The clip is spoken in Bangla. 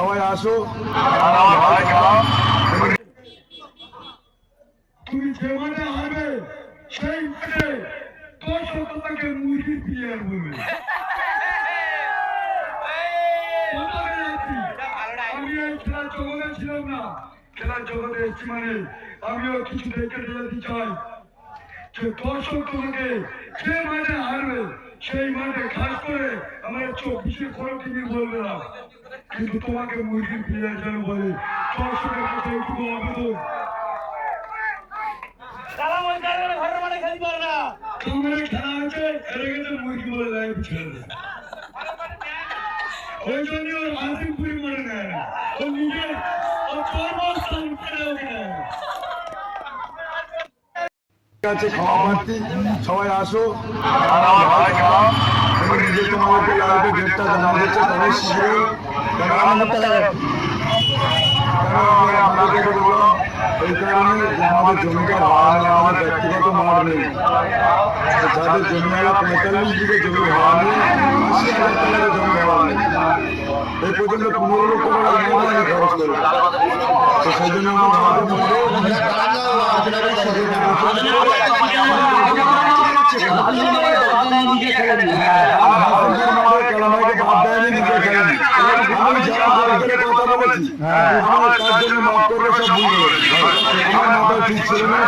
সবাই আসো। তুমি যে মাঠে হারবে সেই মাঠে দর্শক তোমাকে মুরগি প্লেয়ার বলবে আমি মানে আমিও কিছু দেখে যেতে চাই। যে দর্শক তোমাকে সেই মাঠে খাস করে আমার চব্বিশে কোনো টিভি বলবে না। কিন্তু তোমাকে মুরগি প্লেয়ার যেন বলে দর্শকের কাছে এইটুকু আবেদন খেলা বলে লাইভ ওই জন্য ওর মনে নেয় না। ও ও কর্মস্থান খাওয়া প্রার্থী সবাই আসো। নিজে তোমাদেরকে লাইভে জানা হচ্ছে তবে শীঘ্রই আপনাদেরকে বললাম এই কারণে আমাদের জমিটা ভাড়া নেই আমাদের ব্যক্তিগত মাঠ নেই আমার মাথায় ঠিক ছিল না।